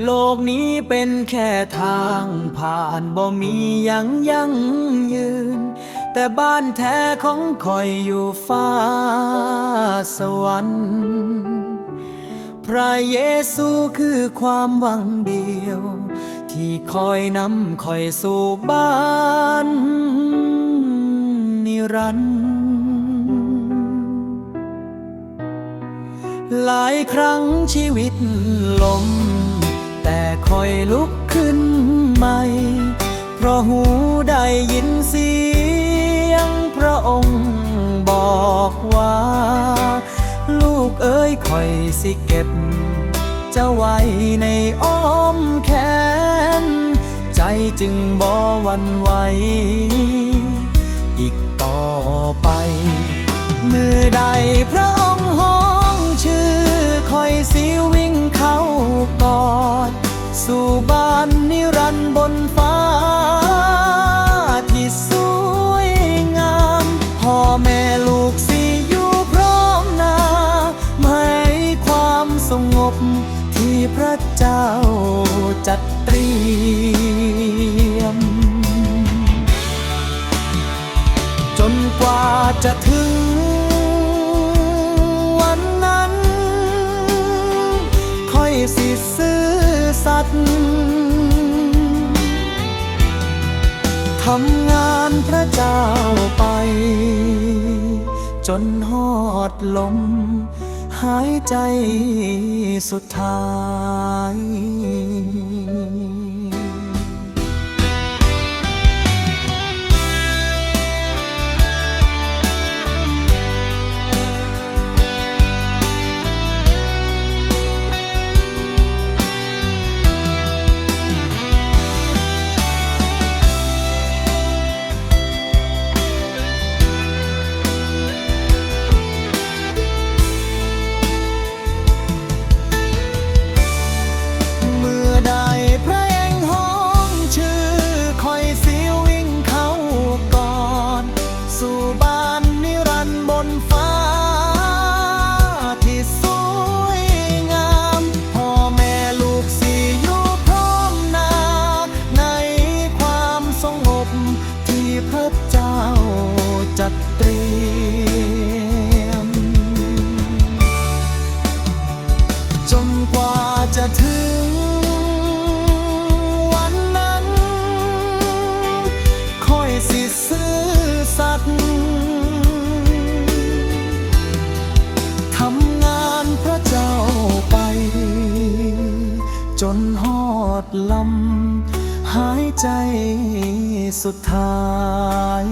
โลกนี้เป็นแค่ทางผ่านบ่มียังยั่งยืน แต่บ้านแท้ของคอยอยู่ฟ้าสวรรค์ พระเยซูคือความหวังเดียว ที่คอยนำคอยสู่บ้านนิรันดร์หลายครั้งชีวิตลม แต่คอยลุกขึ้นใหม่ เพราะหูได้ยินเสียงพระองค์บอกว่า ลูกเอ้ยคอยสิเก็บ จะไว้ในอ้อมแขน ใจจึงบ่วันไหวอีกต่อไป มือใด สู่บ้านนิรันดร์บนฟ้า ที่สวยงามพ่อแม่ลูกสิอยู่พร้อมหน้าให้ความสงบที่พระเจ้าจัดเตรียม จนกว่าจะถึงวันนั้น ค่อยสิ สัตย์ทำงานพระเจ้าไป จนหอดลม หายใจสุดท้าย จัดเตรียม จนกว่าจะถึงวันนั้น ค่อยสิซื้อสัตย์ทำงานพระเจ้าไป จนหอดลำหายใจสุดท้าย